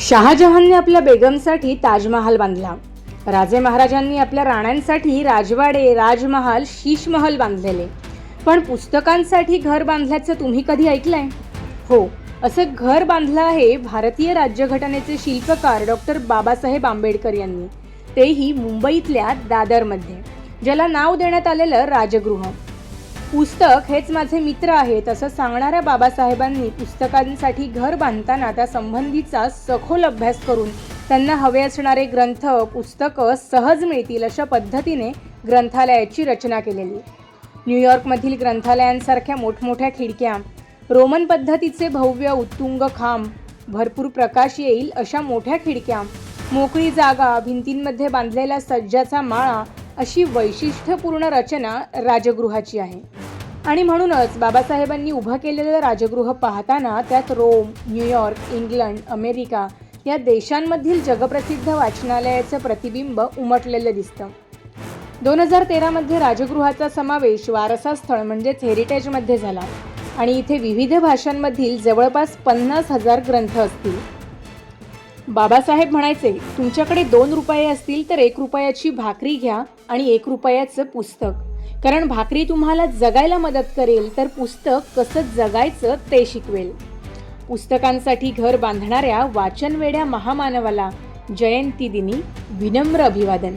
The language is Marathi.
शहाजहानने आपल्या बेगमसाठी ताजमहाल बांधला. राजे महाराजांनी आपल्या राण्यांसाठी राजवाडे राजमहाल शीशमहल बांधलेले. पण पुस्तकांसाठी घर बांधल्याचं तुम्ही कधी ऐकलंय? हो असं घर बांधलं आहे भारतीय राज्यघटनेचे शिल्पकार डॉक्टर बाबासाहेब आंबेडकर यांनी. तेही मुंबईतल्या दादरमध्ये ज्याला नाव देण्यात आलेलं राजगृह. पुस्तक हेच माझे मित्र आहेत असं सांगणाऱ्या बाबासाहेबांनी पुस्तकांसाठी घर बांधताना त्या संबंधीचा सखोल अभ्यास करून त्यांना हवे असणारे ग्रंथ पुस्तकं सहज मिळतील अशा पद्धतीने ग्रंथालयाची रचना केलेली. न्यूयॉर्कमधील ग्रंथालयांसारख्या मोठमोठ्या खिडक्या रोमन पद्धतीचे भव्य उत्तुंग खांब भरपूर प्रकाश येईल अशा मोठ्या खिडक्या मोकळी जागा भिंतींमध्ये बांधलेला सज्जाचा माळा अशी वैशिष्ट्यपूर्ण रचना राजगृहाची आहे. आणि म्हणूनच बाबासाहेबांनी उभं केलेलं राजगृह पाहताना त्यात रोम न्यूयॉर्क इंग्लंड अमेरिका या देशांमधील जगप्रसिद्ध वाचनालयाचं प्रतिबिंब उमटलेलं दिसतं. दोन हजार तेरामध्ये राजगृहाचा समावेश वारसा स्थळ म्हणजेच हेरिटेजमध्ये झाला. आणि इथे विविध भाषांमधील जवळपास पन्नास हजार ग्रंथ असतील. बाबासाहेब म्हणायचे तुमच्याकडे दोन रुपये असतील तर एक रुपयाची भाकरी घ्या आणि एक रुपयाचं पुस्तक. कारण भाकरी तुम्हाला जगायला मदत करेल तर पुस्तक कसं जगायचं ते शिकवेल. पुस्तकांसाठी घर बांधणाऱ्या वाचनवेड्या महामानवाला जयंती दिनी विनम्र अभिवादन.